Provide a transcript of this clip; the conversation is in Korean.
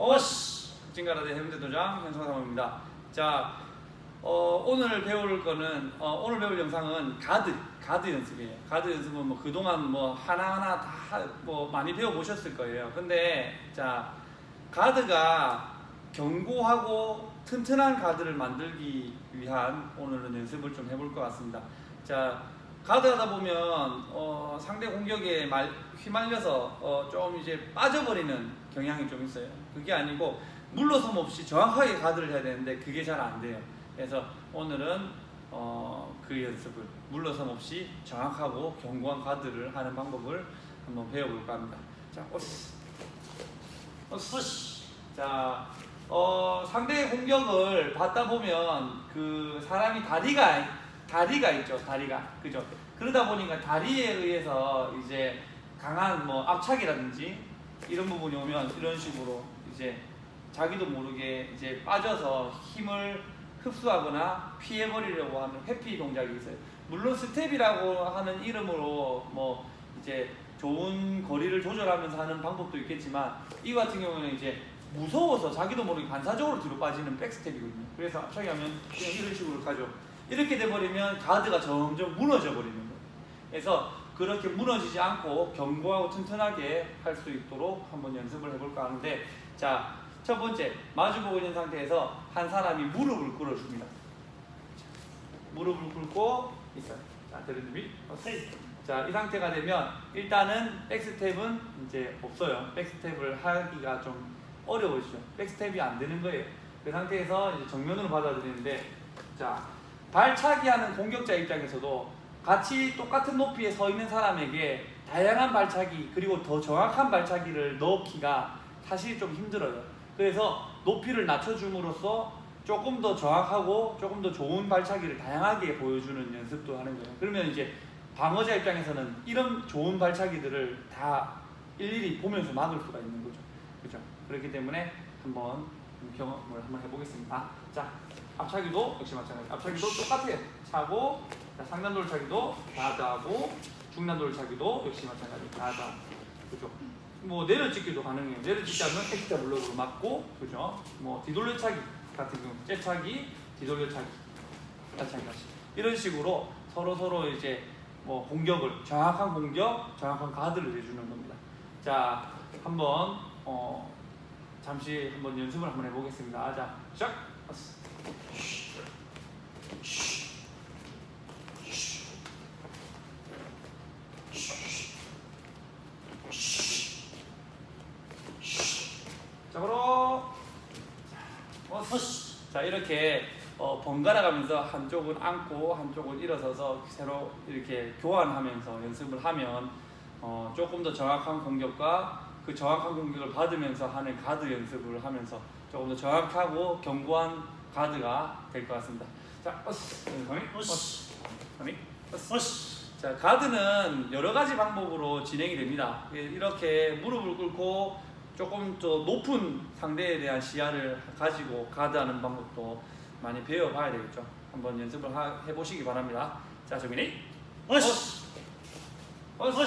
어스 징가라대 해병대도장 현성상호입니다. 자 어, 오늘 배울 거는 어, 오늘 배울 영상은 가드 가드 연습이에요. 가드 연습은 뭐 그동안 뭐 하나하나 다 뭐 많이 배워 보셨을 거예요. 근데 자 가드가 견고하고 튼튼한 가드를 만들기 위한 오늘은 연습을 좀 해볼 것 같습니다. 자 가드하다 보면 어, 상대 공격에 말, 휘말려서 어, 좀 이제 빠져버리는 경향이 좀 있어요. 그게 아니고 물러섬 없이 정확하게 가드를 해야 되는데 그게 잘 안 돼요. 그래서 오늘은 어, 그 연습을 물러섬 없이 정확하고 견고한 가드를 하는 방법을 한번 배워볼까 합니다. 자, 오스. 오스. 자, 어, 상대의 공격을 받다 보면 그 사람이 다리가 다리가 있죠, 다리가 그죠? 그러다 보니까 다리에 의해서 이제 강한 뭐 압착이라든지 이런 부분이 오면 이런 식으로 이제 자기도 모르게 이제 빠져서 힘을 흡수하거나 피해버리려고 하는 회피 동작이 있어요. 물론 스텝이라고 하는 이름으로 뭐 이제 좋은 거리를 조절하면서 하는 방법도 있겠지만 이 같은 경우는 이제 무서워서 자기도 모르게 반사적으로 뒤로 빠지는 백스텝이거든요. 그래서 압착이 하면 그냥 이런 식으로 가죠. 이렇게 돼버리면 가드가 점점 무너져 버리는 거예요. 그래서 그렇게 무너지지 않고 견고하고 튼튼하게 할 수 있도록 한번 연습을 해볼까 하는데 자, 첫 번째 마주보고 있는 상태에서 한 사람이 무릎을 꿇어줍니다. 자, 무릎을 꿇고 있어요. 자, 들은 위. 자, 이 상태가 되면 일단은 백스텝은 이제 없어요. 백스텝을 하기가 좀 어려워지죠. 백스텝이 안 되는 거예요. 그 상태에서 이제 정면으로 받아들이는데 자, 발차기 하는 공격자 입장에서도 같이 똑같은 높이에 서 있는 사람에게 다양한 발차기 그리고 더 정확한 발차기를 넣기가 사실 좀 힘들어요. 그래서 높이를 낮춰줌으로써 조금 더 정확하고 조금 더 좋은 발차기를 다양하게 보여주는 연습도 하는 거예요. 그러면 이제 방어자 입장에서는 이런 좋은 발차기들을 다 일일이 보면서 막을 수가 있는 거죠. 그렇죠? 그렇기 때문에 한번 경험을 한번 해보겠습니다. 자, 앞차기도 역시 마찬가지. 앞차기도 똑같아요. 차고 자, 상단 돌 차기도 다하고 중단 돌 차기도 역시 마찬가지. 다하다. 그죠? 뭐 내려찍기도 가능해요. 내려찍기 하면 엑스자 블록으로 맞고 그죠? 뭐 뒤돌려차기 같은 경우 째차기, 뒤돌려차기 마찬가지. 이런 식으로 서로 서로 이제 뭐 공격을 정확한 공격, 정확한 가드를 내주는 겁니다. 자, 한번 어, 잠시 한번 연습을 한번 해보겠습니다. 자, 시작. 자, 바로 어, 자 이렇게 어, 번갈아 가면서 한쪽은 앉고 한쪽은 일어서서 새로 이렇게 교환하면서 연습을 하면 어, 조금 더 정확한 공격과 그 정확한 공격을 받으면서 하는 가드 연습을 하면서 조금 더 정확하고 견고한 가드가 될 것 같습니다. 자, 어스, 거미, 어스, 거미, 어스. 자, 가드는 여러 가지 방법으로 진행이 됩니다. 예, 이렇게 무릎을 꿇고 조금 더 높은 상대에 대한 시야를 가지고 가드하는 방법도 많이 배워봐야 되겠죠. 한번 연습을 하- 해보시기 바랍니다. 자, 정민이. 어스 어스.